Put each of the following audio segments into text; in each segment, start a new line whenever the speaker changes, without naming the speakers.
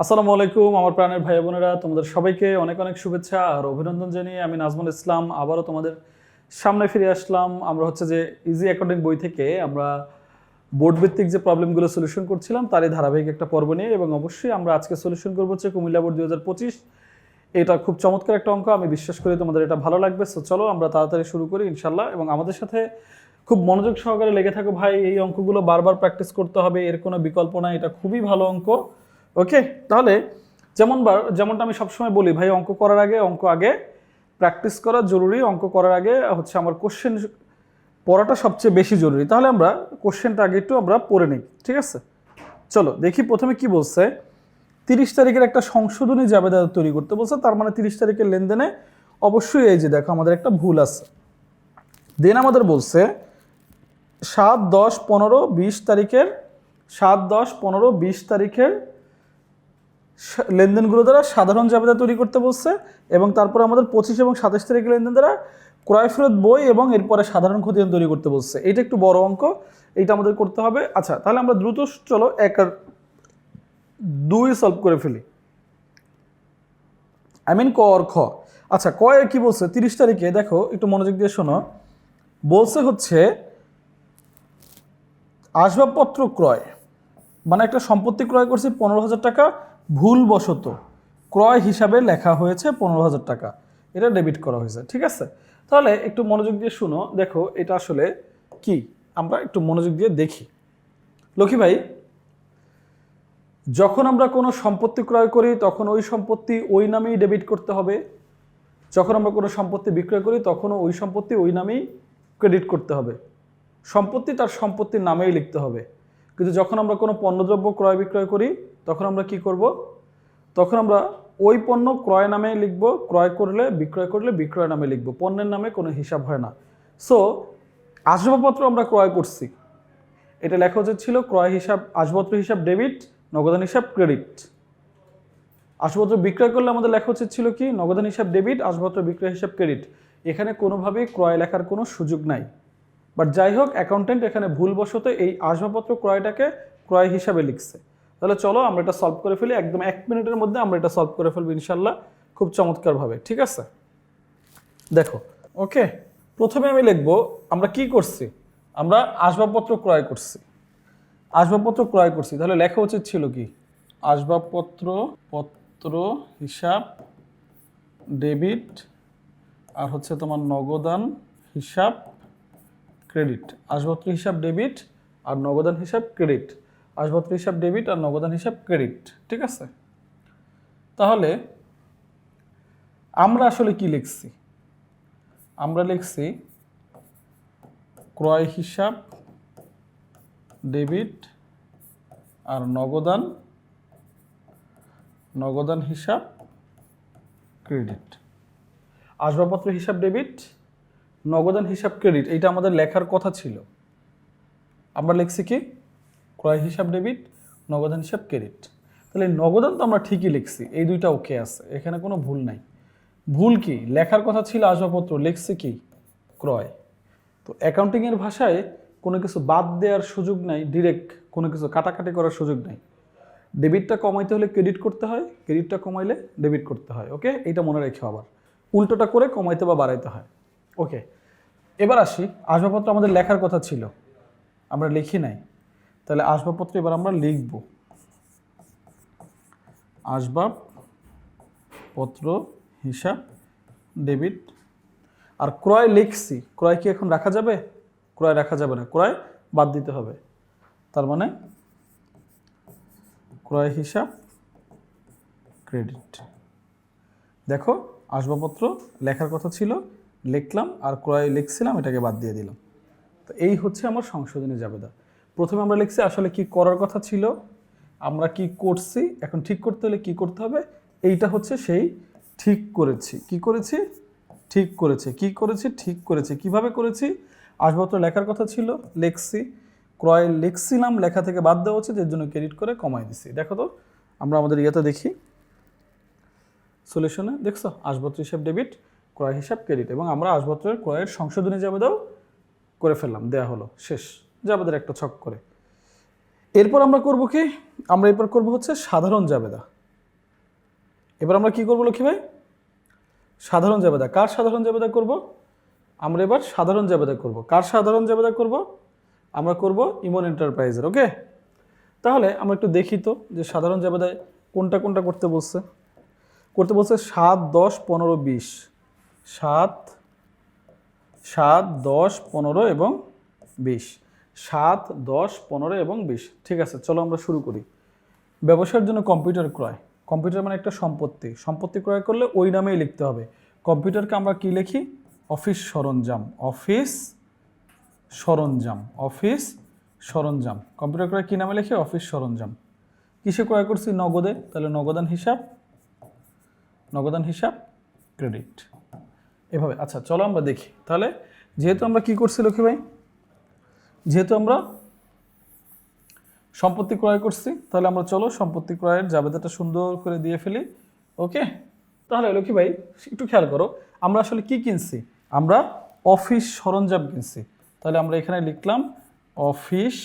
আসসালামু আলাইকুম, আমার প্রাণের ভাই বোনেরা। তোমাদের সবাইকে অনেক অনেক শুভেচ্ছা আর অভিনন্দন জানিয়ে আমি নাজমুল ইসলাম। আবারও তোমাদের সামনে ফিরে আসলাম। আমরা হচ্ছে যে ইজি অ্যাকাউন্টিং বই থেকে আমরা বোর্ড ভিত্তিক যে প্রবলেমগুলো সলিউশন করছিলাম, তারই ধারাবাহিক একটা পর্ব নিয়ে এবং অবশ্যই আমরা আজকে সলিউশন করব হচ্ছে কুমিল্লা বোর্ড দু হাজার পঁচিশ। এটা খুব চমৎকার একটা অঙ্ক, আমি বিশ্বাস করি তোমাদের এটা ভালো লাগবে। সো চলো আমরা তাড়াতাড়ি শুরু করি ইনশাল্লাহ এবং আমাদের সাথে খুব মনোযোগ সহকারে লেগে থাকো ভাই, এই অঙ্কগুলো বারবার প্র্যাকটিস করতে হবে, এর কোনো বিকল্প নাই। এটা খুবই ভালো অঙ্ক। ওকে তাহলে যেমন যেমনটা আমি সবসময় বলি, ভাই, অঙ্ক করার আগে, অঙ্ক আগে প্র্যাকটিস করা জরুরি, অঙ্ক করার আগে হচ্ছে আমার কোশ্চেন পড়াটা সবচেয়ে বেশি জরুরি। তাহলে আমরা কোশ্চেনটা আগে একটু আমরা পড়ে নিই, ঠিক আছে? চলো, দেখি প্রথমে কি বলছে। তিরিশ তারিখের একটা সংশোধনী জাবেদা তৈরি করতে বলছে, তার মানে তিরিশ তারিখের লেনদেনে অবশ্যই এই যে দেখো, আমাদের একটা ভুল আছে। দেন আমাদের বলছে, সাত দশ পনেরো বিশ তারিখের, সাত দশ পনেরো বিশ তারিখের লেনদেনগুলো দ্বারা সাধারণ জাবেদা তৈরি করতে বলছে এবং তারপর আমাদের পঁচিশ এবং সাতাশ তারিখের লেনদেন দ্বারা ক্রয় ফেরত বই এবং এরপরে সাধারণ ক্ষতিদান তৈরি করতে বলছে। এটা একটু বড় অঙ্ক, এটা আমাদের করতে হবে। আচ্ছা তাহলে আমরা দ্রুত চলো এক আর দুই সলভ করে ফেলি। আই মিন ক আর খ। আচ্ছা কয়ে কি বলছে? তিরিশ তারিখে, দেখো, একটু মনোযোগ দিয়ে শোনো। বলছে হচ্ছে, আসবাবপত্র ক্রয়। মানে একটা সম্পত্তি ক্রয় করছি পনেরো হাজার টাকা ভুলবশত ক্রয় হিসাবে লেখা হয়েছে পনেরো হাজার টাকা। এটা ডেবিট করা হয়েছে, ঠিক আছে? তাহলে একটু মনোযোগ দিয়ে শুনো, দেখো এটা আসলে কি? আমরা একটু মনোযোগ দিয়ে দেখি। লক্ষ্মী ভাই, যখন আমরা কোনো সম্পত্তি ক্রয় করি, তখন ওই সম্পত্তি ওই নামেই ডেবিট করতে হবে। যখন আমরা কোনো সম্পত্তি বিক্রয় করি তখনও ওই সম্পত্তি ওই নামেই ক্রেডিট করতে হবে। সম্পত্তি তার সম্পত্তির নামেই লিখতে হবে। কিন্তু যখন আমরা কোনো পণ্যদ্রব্য ক্রয় বিক্রয় করি, তখন আমরা কি করব? তখন আমরা ওই পণ্য ক্রয় নামে লিখব, ক্রয় করলে, বিক্রয় করলে বিক্রয় নামে লিখব। পণ্যের নামে কোনো হিসাব হয় না। সো আসবাবপত্র আমরা ক্রয় করছি। এটা লেখা উচিত ছিল ক্রয় হিসাব, আসবাবপত্র হিসাব ডেবিট, নগদান হিসাব ক্রেডিট। আসবাবপত্র বিক্রয় করলে আমাদের লেখা উচিত ছিল কি? নগদান হিসাব ডেবিট, আসবাবপত্র বিক্রয় হিসাব ক্রেডিট। এখানে কোনোভাবেই ক্রয় লেখার কোনো সুযোগ নাই। বাট যাই হোক অ্যাকাউন্টেন্ট এখানে ভুলবশত এই আসবাবপত্র ক্রয়টাকে ক্রয় হিসাবে লিখছে। তাহলে চলো আমরা এটা সলভ করে ফেলি। একদম এক মিনিটের মধ্যে আমরা এটা সলভ করে ফেলব ইনশাল্লাহ খুব চমৎকারভাবে, ঠিক আছে? দেখো, ওকে, প্রথমে আমি লিখব, আমরা কি করছি? আমরা আসবাবপত্র ক্রয় করছি। আসবাবপত্র ক্রয় করছি। তাহলে লেখা উচিত ছিল কি? আসবাবপত্র, পত্র, হিসাব ডেবিট আর হচ্ছে তোমার নগদান, হিসাব ক্রেডিট আসবাবপত্র হিসাব ডেবিট আর নগদান হিসাব ক্রেডিট আসবাবপত্র হিসাব ডেবিট আর নগদান হিসাব ক্রেডিট ঠিক আছে? তাহলে আমরা আসলে কি লিখছি? আমরা লিখছি ক্রয় হিসাব ডেবিট আর নগদান নগদান হিসাব ক্রেডিট আসবাবপত্র হিসাব ডেবিট নগদান হিসাব ক্রেডিট এইটা আমাদের লেখার কথা ছিল। আমরা লিখছি কি? ক্রয় হিসাব ডেবিট নগদান হিসাব ক্রেডিট তাহলে নগদান তো আমরা ঠিকই লিখছি, এই দুইটা ওকে আছে, এখানে কোনো ভুল নাই। ভুল কি? লেখার কথা ছিল আসবাবপত্র, লিখছে কি? ক্রয়। তো অ্যাকাউন্টিংয়ের ভাষায় কোনো কিছু বাদ দেওয়ার সুযোগ নাই ডিরেক্ট কোনো কিছু কাটাকাটি করার সুযোগ নাই। ডেবিটটা কমাইতে হলে ক্রেডিট করতে হয় ক্রেডিটটা কমাইলে ডেবিট করতে হয় ওকে এটা মনে রেখে আবার। উল্টোটা করে কমাইতে বা বাড়াইতে হয়। ওকে এবার আসি, আসবাবপত্র আমাদের লেখার কথা ছিল, আমরা লিখি নাই। তাহলে আসবাবপত্র এবার আমরা লিখব। আসবাবপত্র, হিসাব, ডেবিট। আর ক্রয় লিখছি, ক্রয় কি এখন রাখা যাবে? ক্রয় রাখা যাবে না, ক্রয় বাদ দিতে হবে। তার মানে ক্রয়, হিসাব, ক্রেডিট। দেখো, আসবাবপত্র লেখার কথা ছিল লিখলাম আর ক্রয় লিখছিলাম, এটাকে বাদ দিয়ে দিলাম। তো এই হচ্ছে আমার সংশোধনী জাবেদা। প্রথমে আমরা লিখছি আসলে কি করার কথা ছিল, আমরা কি করছি, এখন ঠিক করতে হলে কি করতে হবে, এইটা হচ্ছে সেই ঠিক করেছি। কি করেছি? ঠিক করেছে। কি করেছি? ঠিক করেছে। কীভাবে করেছি? আসবাবপত্র লেখার কথা ছিল, লিখছি। ক্রয় লিখছিলাম, লেখা থেকে বাদ দেওয়া উচিত এর জন্য ক্রেডিট করে কমাই দিছি। দেখো তো, আমরা আমাদের ইয়েতে দেখি। সলিউশনে দেখছ? আসবাবপত্র হিসাব, ডেবিট। ক্রয় হিসাব ক্রেডিট এবং আমরা আসবাবপত্রের ক্রয়ের সংশোধনী জাবেদাও করে ফেললাম, দেয়া হলো, শেষ, জাবেদার একটা ছক করে। এরপর আমরা করব কি? আমরা এরপর করব হচ্ছে সাধারণ জাবেদা। এবার আমরা কি করব লক্ষ্মী ভাই? সাধারণ জাবেদা। কার সাধারণ জাবেদা করব? আমরা এবার সাধারণ জাবেদা করব। কার সাধারণ জাবেদা করব? আমরা করব ইমন এন্টারপ্রাইজের, ওকে? তাহলে আমরা একটু দেখি তো যে সাধারণ জাবেদায় কোনটা কোনটা করতে বলছে। করতে বলছে সাত, দশ, পনেরো, বিশ। সাত সাত, দশ, পনেরো এবং বিশ। সাত, দশ, পনেরো এবং বিশ। ঠিক আছে, চলো আমরা শুরু করি। ব্যবসার জন্য কম্পিউটার ক্রয়। কম্পিউটার মানে একটা সম্পত্তি। সম্পত্তি ক্রয় করলে ওই নামেই লিখতে হবে। কম্পিউটারকে আমরা কি লিখি? অফিস সরঞ্জাম। অফিস সরঞ্জাম। অফিস সরঞ্জাম। কম্পিউটার ক্রয় কী নামে লিখি? অফিস সরঞ্জাম। কিসে ক্রয় করছি? নগদে। তাহলে নগদান হিসাব নগদান হিসাব, ক্রেডিট। এভাবে। আচ্ছা চলো আমরা দেখি। তাহলে, যেহেতু আমরা কি করছি, লক্ষ্মী ভাই? যেহেতু আমরা সম্পত্তি ক্রয় করছি, তাহলে আমরা চলো সম্পত্তি ক্রয়ের জাবেদাটা সুন্দর করে দিয়ে ফেলি। ওকে? তাহলে, লক্ষ্মী ভাই, একটু খেয়াল করো, আমরা আসলে কি কিনছি? আমরা অফিস সরঞ্জাম কিনছি। তাহলে, আমরা এখানে লিখলাম, অফিস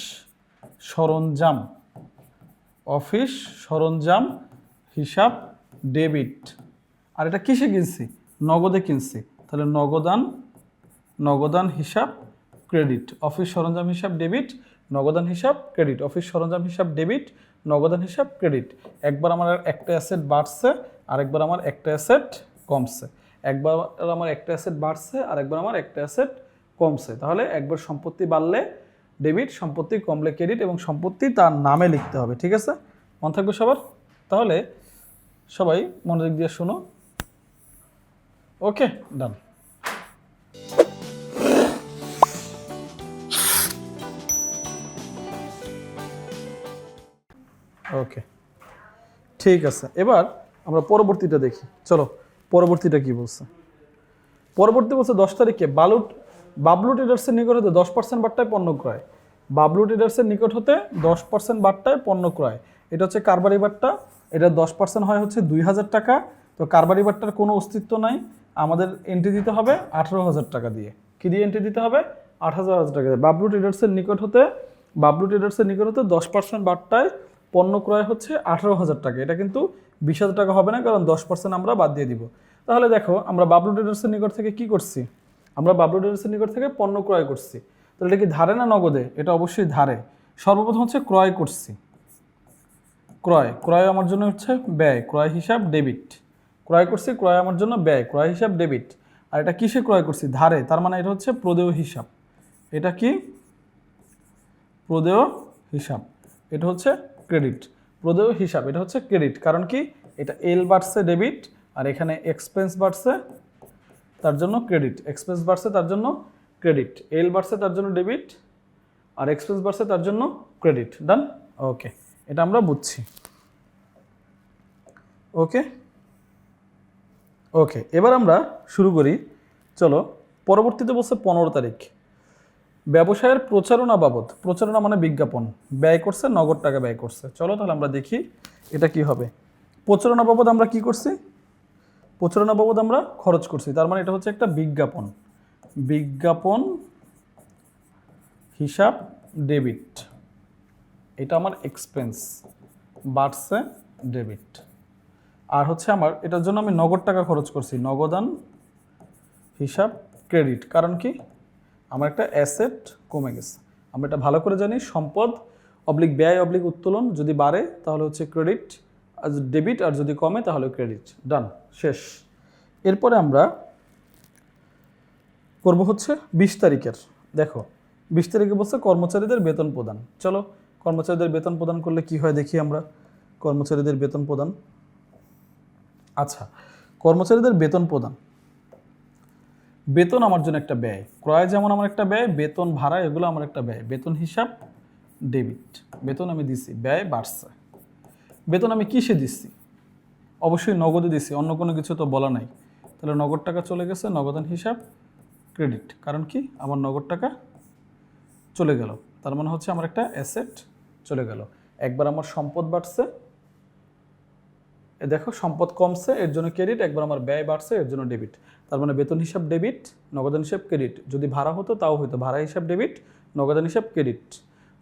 সরঞ্জাম। অফিস সরঞ্জাম হিসাব ডেবিট। আর এটা কিসে কিনছি? নগদে কিনছি। তাহলে নগদান নগদান হিসাব, ক্রেডিট। অফিস সরঞ্জাম হিসাব, ডেবিট, নগদান হিসাব, ক্রেডিট। অফিস সরঞ্জাম হিসাব, ডেবিট, নগদান হিসাব, ক্রেডিট। একবার আমার একটা অ্যাসেট বাড়ছে, আরেকবার আমার একটা অ্যাসেট কমছে। একবার আমার একটা অ্যাসেট বাড়ছে আর একবার আমার একটা অ্যাসেট কমছে। তাহলে একবার সম্পত্তি বাড়লে ডেবিট, সম্পত্তি কমলে ক্রেডিট এবং সম্পত্তি তার নামে লিখতে হবে, ঠিক আছে? মনে থাকবে সবার? তাহলে সবাই মনোযোগ দিয়ে শোনো। ওকে ডান ওকে ঠিক আছে, এবার আমরা পরবর্তীটা দেখি। চলো, পরবর্তীটা কি বলছে? পরবর্তী বলছে, দশ তারিখে বালুট, বাবলু ট্রেডার্সের নিকট হতে দশ পার্সেন্ট বার্তায় পণ্য ক্রয়। বাবলু ট্রেডার্সের নিকট হতে দশ পার্সেন্ট বার্তায় পণ্য ক্রয়। এটা হচ্ছে কারবারি বার্তা এটা দশ পার্সেন্ট হয় হচ্ছে দুই হাজার টাকা। তো কারবারি বার্তার কোনো অস্তিত্ব নাই। আমাদের এন্ট্রি দিতে হবে আঠারো হাজার টাকা দিয়ে। কি দিয়ে এন্ট্রি দিতে হবে? আট হাজার হাজার টাকা দিয়ে। বাবলু ট্রেডার্সের নিকট হতে, বাবলু ট্রেডার্সের নিকট হতে দশ পার্সেন্ট বার্তায় পণ্য ক্রয় হচ্ছে আঠারো হাজার টাকা। এটা কিন্তু বিশ হাজার টাকা হবে না, কারণ দশ পার্সেন্ট আমরা বাদ দিয়ে দিব। তাহলে দেখো, আমরা বাবলু ট্রেডার্সের নিকট থেকে কি করছি? আমরা বাবলু ট্রেডার্সের নিকট থেকে পণ্য ক্রয় করছি। তাহলে এটা কি ধারে না নগদে? এটা অবশ্যই ধারে। সর্বপ্রথম হচ্ছে ক্রয় করছি। ক্রয়। ক্রয় আমার জন্য হচ্ছে ব্যয়, ক্রয় হিসাব ডেবিট ক্রয় করছি, ক্রয় আমার জন্য ব্যয়, ক্রয় হিসাব ডেবিট আর এটা কিসে ক্রয় করছি? ধারে, তার মানে এটা হচ্ছে প্রদেয় হিসাব। এটা কি? প্রদেয় হিসাব। এটা হচ্ছে ক্রেডিট প্রদেয় হিসাব, এটা হচ্ছে ক্রেডিট কারণ কি? এটা এল বাড়ছে ডেবিট আর এখানে এক্সপেন্স বাড়ছে, তার জন্য ক্রেডিট এক্সপেন্স বাড়ছে, তার জন্য ক্রেডিট এল বাড়ছে, তার জন্য ডেবিট আর এক্সপেন্স বাড়ছে, তার জন্য ক্রেডিট ডান ওকে এটা আমরা বুঝছি। ওকে ওকে এবার আমরা শুরু করি। চলো, পরবর্তীতে বলছে পনেরো তারিখ। ব্যবসায়ের প্রচারণা বাবদ, প্রচারণা মানে বিজ্ঞাপন। ব্যয় করছে, নগদ টাকা ব্যয় করছে। চলো তাহলে আমরা দেখি এটা কি হবে। প্রচারণা বাবদ আমরা কি করছি? প্রচারণা বাবদ আমরা খরচ করছি। তার মানে এটা হচ্ছে একটা বিজ্ঞাপন। বিজ্ঞাপন, হিসাব ডেবিট এটা আমার এক্সপেন্স বাড়ছে ডেবিট আর হচ্ছে আমার, এটার জন্য আমি নগদ টাকা খরচ করছি। নগদান হিসাব ক্রেডিট। কারণ কি? আমার একটা অ্যাসেট কমে গেছে। আমরা এটা ভালো করে জানি, সম্পদ অবলিক ব্যয় অবলিক উত্তোলন যদি বাড়ে, তাহলে হচ্ছে ক্রেডিট, আর ডেবিট, আর যদি কমে, তাহলে ক্রেডিট। ডান, শেষ। এরপরে আমরা করব হচ্ছে বিশ তারিখের। দেখো, বিশ তারিখে বলছে কর্মচারীদের বেতন প্রদান। চলো, কর্মচারীদের বেতন প্রদান করলে কি হয় দেখি আমরা? কর্মচারীদের বেতন প্রদান। আচ্ছা কর্মচারীদের বেতন প্রদান। বেতন আমার জন্য একটা ব্যয়। ক্রয় যেমন আমার একটা ব্যয়, বেতন ভাড়া এগুলো আমার একটা ব্যয়। বেতন হিসাব, ডেবিট। বেতন আমি দিছি, ব্যয় বাড়ছে। বেতন আমি কিসে দিচ্ছি অবশ্যই নগদে দিছি, অন্য কোনো কিছু তো বলা নাই। তাহলে নগদ টাকা চলে গেছে, নগদান হিসাব, ক্রেডিট। কারণ কি? আমার নগদ টাকা চলে গেল। তার মানে হচ্ছে আমার একটা অ্যাসেট চলে গেল। একবার আমার সম্পদ বাড়ছে দেখো, সম্পদ কমছে, এর জন্য ক্রেডিট, একবার আমার ব্যয় বাড়ছে, এর জন্য ডেবিট। তার মানে বেতন হিসাব ডেবিট নগদান হিসাব ক্রেডিট। যদি ভাড়া হতো, তাও হতো ভাড়া হিসাব ডেবিট নগদান হিসাব ক্রেডিট।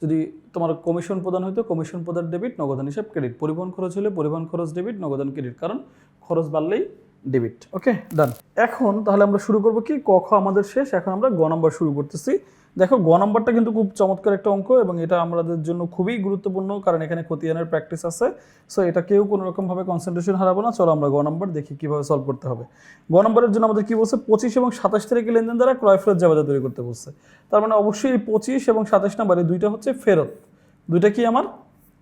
যদি তোমার কমিশন প্রদান হইতো, কমিশন প্রদান ডেবিট নগদান হিসাব ক্রেডিট। পরিবহন খরচ হলে পরিবহন খরচ ডেবিট নগদান ক্রেডিট। কারণ খরচ বাড়লেই ডেবিট। ওকে, ডান। এখন তাহলে আমরা শুরু করব কি? ক, খ আমাদের শেষ। এখন আমরা গ নম্বর শুরু করতেছি। দেখো, গ নম্বরটা কিন্তু খুব চমৎকার একটা অঙ্ক এবং এটা আমাদের জন্য খুবই গুরুত্বপূর্ণ, কারণ এখানে খতিয়ানের প্র্যাকটিস আছে। সো এটা কেউ কোনো রকমভাবে কনসেন্ট্রেশন হারাবো না। চলো আমরা গ নম্বর দেখি কীভাবে সলভ করতে হবে। গ নম্বরের জন্য আমাদের কি বলছে? পঁচিশ এবং সাতাশ তারিখে লেনদেন দ্বারা ক্রয় ফেরত জাবেদা তৈরি করতে বলছে। তার মানে অবশ্যই এই পঁচিশ এবং সাতাশ নাম্বার দুইটা হচ্ছে ফেরত। দুইটা কি আমার?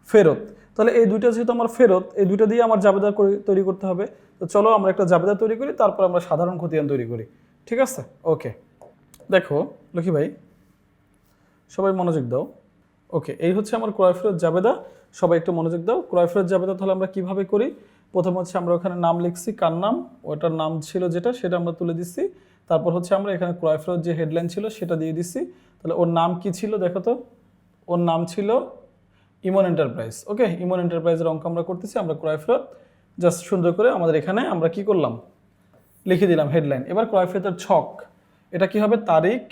ফেরত। তাহলে এই দুইটা যেহেতু আমার ফেরত, এই দুইটা দিয়ে আমার জাবেদা তৈরি করতে হবে। তো চলো আমরা একটা জাবেদা তৈরি করি, তারপর আমরা সাধারণ খতিয়ান তৈরি করি। ঠিক আছে? ওকে দেখো, লক্ষ্মী ভাই সবাই মনোযোগ দাও। ওকে, এই হচ্ছে আমার ক্রয় ফেরত জাবেদা। সবাই একটু মনোযোগ দাও। ক্রয় ফেরত জাবেদা তাহলে আমরা কীভাবে করি? প্রথম হচ্ছে আমরা ওখানে নাম লিখছি, কার নাম? ওটার নাম ছিল যেটা, সেটা আমরা তুলে দিচ্ছি। তারপর হচ্ছে আমরা এখানে ক্রয় ফেরত যে হেডলাইন ছিল, সেটা দিয়ে দিচ্ছি। তাহলে ওর নাম কি ছিল দেখো তো? ওর নাম ছিল ইমন এন্টারপ্রাইজ। ওকে, ইমন এন্টারপ্রাইজের অঙ্ক আমরা করতেছি, আমরা ক্রয় ফেরত। জাস্ট সুন্দর করে আমাদের এখানে আমরা কি করলাম? লিখে দিলাম হেডলাইন এবার ক্রয় ফেরতের ছক। এটা কি হবে? তারিখ।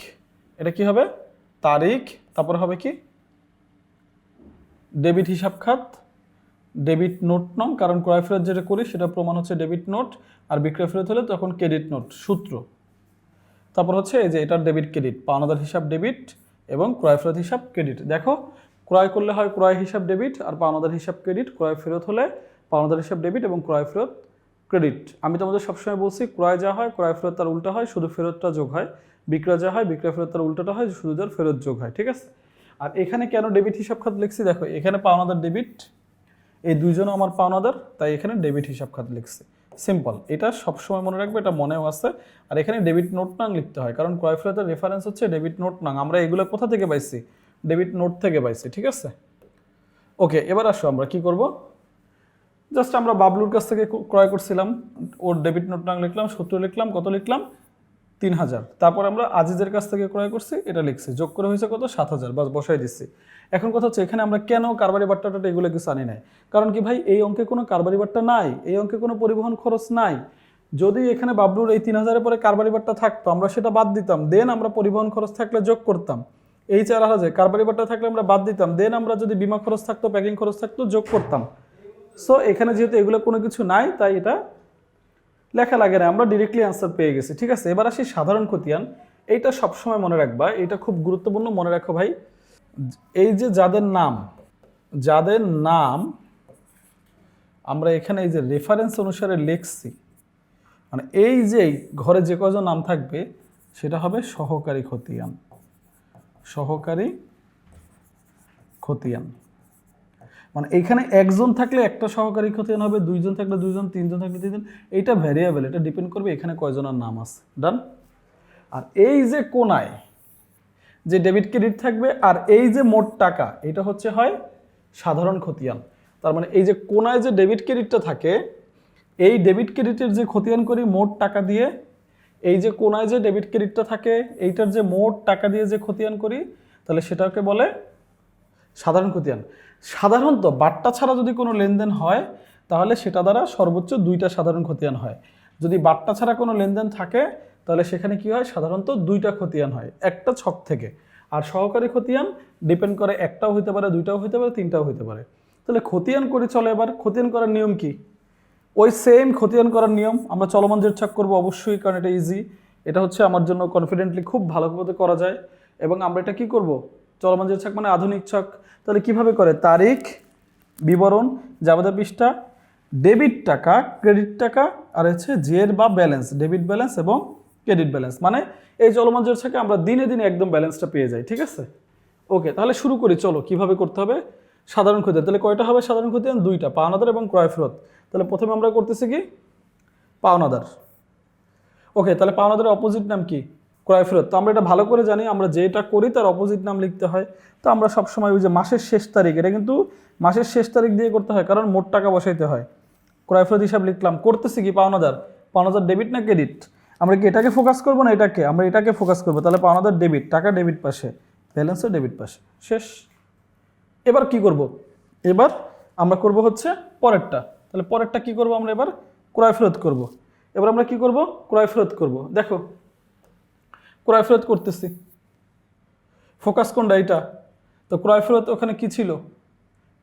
এটা কি হবে? তারিখ, তারপর হবে কি? ডেবিট হিসাব খাত, ডেবিট নোট নং, কারণ ক্রয় ফেরত যেটা করি সেটা প্রমাণ হচ্ছে ডেবিট নোট, আর বিক্রয় ফেরত হলে তখন ক্রেডিট নোট, সূত্র। তারপর হচ্ছে এই যে এটার ডেবিট ক্রেডিট, পাওনাদার হিসাব ডেবিট এবং ক্রয় ফেরত হিসাব ক্রেডিট। দেখো, ক্রয় করলে হয় ক্রয় হিসাব ডেবিট আর পাওনাদার হিসাব ক্রেডিট, ক্রয় ফেরত হলে পাওনাদার হিসাব ডেবিট এবং ক্রয় ফেরত ক্রেডিট। আমি তোমাদের সবসময় বলছি, ক্রয় যা হয়, ক্রয় ফেরত তার উল্টা হয়, শুধু ফেরতটা যোগ হয়। বিক্রয় যা হয়, বিক্রয় ফেরত তার উল্টোটা হয়, শুধু তার ফেরত যোগ হয়, ঠিক আছে? আর এখানে কেন ডেবিট হিসাব খাত লিখছি? দেখো, এখানে পাওনাদার ডেবিট, এই দুইজনও আমার পাওনাদার, তাই এখানে ডেবিট হিসাব খাত লিখছি। সিম্পল, এটা সবসময় মনে রাখবে, এটা মনেও আছে। আর এখানে ডেবিট নোট নাং লিখতে হয়, কারণ ক্রয় ফেরতের রেফারেন্স হচ্ছে ডেবিট নোট নাং। আমরা এগুলো কোথা থেকে পাইছি? ডেবিট নোট থেকে পাইছি, ঠিক আছে? ওকে, এবার আসো আমরা, কি করব? জাস্ট আমরা বাবলুর কাছ থেকে ক্রয় করছিলাম, ওর ডেবিট নোট নাং লিখলাম, সত্তর লিখলাম, কত লিখলাম? তিন হাজার তারপর আমরা আজিজের কাছ থেকে ক্রয় করছি, এটা লিখছি, যোগ করে হয়েছে কত? সাত হাজার বাস বসাই দিচ্ছি। এখন কথা হচ্ছে, এখানে আমরা কেন কারবারি বাট্টাটা এগুলো কিছু আনি নাই? কারণ কি ভাই, এই অঙ্কে কোনো কারবারি বাট্টা নাই, এই অঙ্কে কোনো পরিবহন খরচ নাই। যদি এখানে বাবলুর এই তিন হাজারের পরে কারবারি বাট্টা থাকতো, আমরা সেটা বাদ দিতাম, দেন আমরা পরিবহন খরচ থাকলে যোগ করতাম। এই চার হাজার কারবারি বাট্টা থাকলে আমরা বাদ দিতাম, দেন আমরা যদি বিমা খরচ থাকতো, প্যাকিং খরচ থাকতো, যোগ করতাম। সো এখানে যেহেতু এগুলো কোনো কিছু নাই, তাই এটা লেখা লাগে না, আমরা ডিরেক্টলি অ্যান্সার পেয়ে গেছি, ঠিক আছে? এবার আসি সাধারণ খতিয়ান। এইটা সবসময় মনে রাখবা, এটা খুব গুরুত্বপূর্ণ মনে রাখো ভাই। এই যে যাদের নাম যাদের নাম আমরা এখানে এই যে রেফারেন্স অনুসারে লিখছি মানে এই যে ঘরে যে কজন নাম থাকবে, সেটা হবে সহকারী খতিয়ান। সহকারী খতিয়ান। মানে এখানে একজন থাকলে একটা সহকারী খতিয়ান হবে, দুইজন থাকলে দুইজন, তিনজন থাকলে তিনজন এইটা ভ্যারিয়েবল এটা ডিপেন্ড করবে এখানে কয়জনের নাম আছে। ডান আর এই যে কোনায় যে ডেবিট ক্রেডিট থাকবে আর এই যে মোট টাকা, এটা হচ্ছে হয় সাধারণ খতিয়ান তার মানে এই যে কোনায় যে ডেবিট ক্রেডিটটা থাকে, এই ডেবিট ক্রেডিটের যে খতিয়ান করি মোট টাকা দিয়ে, এই যে কোনায় যে ডেবিট ক্রেডিটটা থাকে, এইটার যে মোট টাকা দিয়ে যে খতিয়ান করি, তাহলে সেটাকে বলে সাধারণ খতিয়ান সাধারণত বাট্টা ছাড়া যদি কোনো লেনদেন হয়, তাহলে সেটা দ্বারা সর্বোচ্চ দুইটা সাধারণ খতিয়ান হয়। যদি বাট্টা ছাড়া কোনো লেনদেন থাকে, তাহলে সেখানে কি হয়? সাধারণত দুইটা খতিয়ান হয়, একটা ছক থেকে। আর সহকারী খতিয়ান ডিপেন্ড করে একটাও হইতে পারে, দুইটাও হইতে পারে, তিনটাও হইতে পারে। তাহলে খতিয়ান করে চলে এবার, খতিয়ান করার নিয়ম কি? ওই সেম খতিয়ান করার নিয়ম আমরা চলমান জের ছক করব অবশ্যই, কারণ এটা ইজি এটা হচ্ছে আমার জন্য কনফিডেন্টলি খুব ভালোভাবে করা যায়। এবং আমরা এটা কি করব? চলমান জের ছক মানে আধুনিক ছক, তাহলে কীভাবে করে? তারিখ, বিবরণ জাবেদা পৃষ্ঠা ডেবিট টাকা ক্রেডিট টাকা, আর হচ্ছে জের বা ব্যালেন্স ডেবিট ব্যালেন্স এবং ক্রেডিট ব্যালেন্স মানে এই চলমান জের ছকে আমরা দিনে দিনে একদম ব্যালেন্সটা পেয়ে যাই, ঠিক আছে? ওকে, তাহলে শুরু করি, চলো, কীভাবে করতে হবে? সাধারণ খতিয়ান তাহলে কয়টা হবে সাধারণ খতিয়ান দুইটা, পাওনাদার এবং ক্রয় ফেরত। তাহলে প্রথমে আমরা করতেছি কি? পাওনাদার। ওকে, তাহলে পাওনাদারের অপোজিট নাম কি? ক্রয় ফেরত। তো আমরা এটা ভালো করে জানি, আমরা যেটা করি তার অপোজিট নাম লিখতে হয়। তো আমরা সবসময় ওই যে মাসের শেষ তারিখ, এটা কিন্তু মাসের শেষ তারিখ দিয়ে করতে হয়, কারণ মোট টাকা বসাইতে হয়। ক্রয় ফেরত হিসাব লিখলাম, করতেছি কি পাওনাদার পাওনাদার ডেবিট না ক্রেডিট আমরা কি এটাকে ফোকাস করব না এটাকে? আমরা এটাকে ফোকাস করব, তাহলে পাওনাদার ডেবিট টাকা ডেবিট পাশে ব্যালেন্সও ডেবিট পাশে। শেষ। এবার কি করব? এবার আমরা করব হচ্ছে পরেরটা। তাহলে পরেরটা কি করব আমরা এবার? ক্রয় ফেরত করব। এবার আমরা কি করব? ক্রয় ফেরত করব। দেখো ক্রয় ফেরত করতেছি। ফোকাস কোনটা এটা তো ক্রয় ফেরত ওখানে কি ছিল?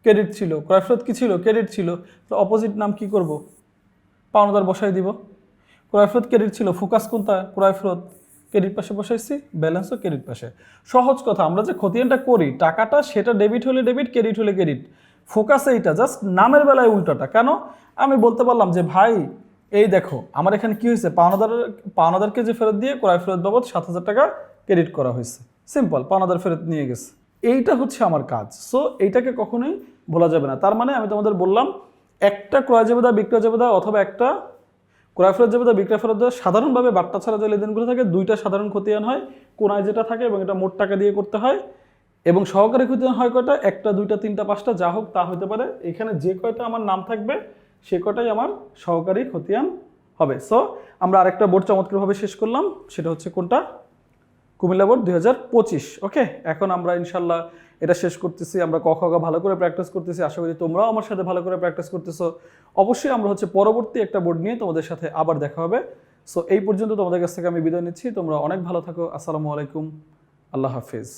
ক্রেডিট ছিল। ক্রয় ফেরত কী ছিল? ক্রেডিট ছিল। তো অপোজিট নাম কি করব? পাওনাদার বসাই দিব। ক্রয় ফেরত ক্রেডিট ছিল। ফোকাস কোনটা? ক্রয় ফেরত ক্রেডিট পাশে বসাইছি। ব্যালেন্সও ক্রেডিট পাশে। সহজ কথা, আমরা যে খতিয়ানটা করি, টাকাটা সেটা ডেবিট হলে ডেবিট, ক্রেডিট হলে ক্রেডিট। ফোকাস এইটা, জাস্ট নামের বেলায় উল্টাটা। কেন? আমি বলতে পারলাম যে, ভাই এই দেখো, আমার এখানে কি হয়েছে? পাওনাদার, পাওনাদারকে যে ফেরত দিয়ে ক্রয় ফেরত বাবদ সাত হাজার টাকা ক্রেডিট করা হয়েছে। সিম্পল পাওনাদার ফেরত নিয়ে গেছে। এইটা হচ্ছে আমার কাজ। সো এইটাকে কখনোই বলা যাবে না। তার মানে আমি তোমাদের বললাম, একটা ক্রয় জেবেদা বিক্রয় জেবেদা অথবা একটা ক্রয় ফেরত জেবেদা বিক্রয় ফেরত সাধারণভাবে বাট্টা ছাড়া যে লেনদেনগুলো থাকে, দুইটা সাধারণ খতিয়ান হয়। কোনায় যেটা থাকে এবং এটা মোট টাকা দিয়ে করতে হয়। এবং সহকারী খতিয়ান হয় কয়টা? একটা, দুইটা, তিনটা, পাঁচটা, যা হোক তা হতে পারে। এখানে যে কয়টা আমার নাম থাকবে সে কটাই আমার সহকারী খতিয়ান হবে। সো আমরা আরেকটা বোর্ড চমৎকারভাবে শেষ করলাম। সেটা হচ্ছে কোনটা? কুমিল্লা বোর্ড দুই ওকে এখন আমরা ইনশাল্লাহ এটা শেষ করতেছি। আমরা ক খ গ ভালো করে প্র্যাকটিস করতেছি। আশা করি তোমরাও আমার সাথে ভালো করে প্র্যাকটিস করতেছো। অবশ্যই আমরা হচ্ছে পরবর্তী একটা বোর্ড নিয়ে তোমাদের সাথে আবার দেখা হবে। সো এই পর্যন্ত তোমাদের কাছ থেকে আমি বিদায় নিচ্ছি। তোমরা অনেক ভালো থাকো। আসসালামু আলাইকুম। আল্লাহ হাফিজ।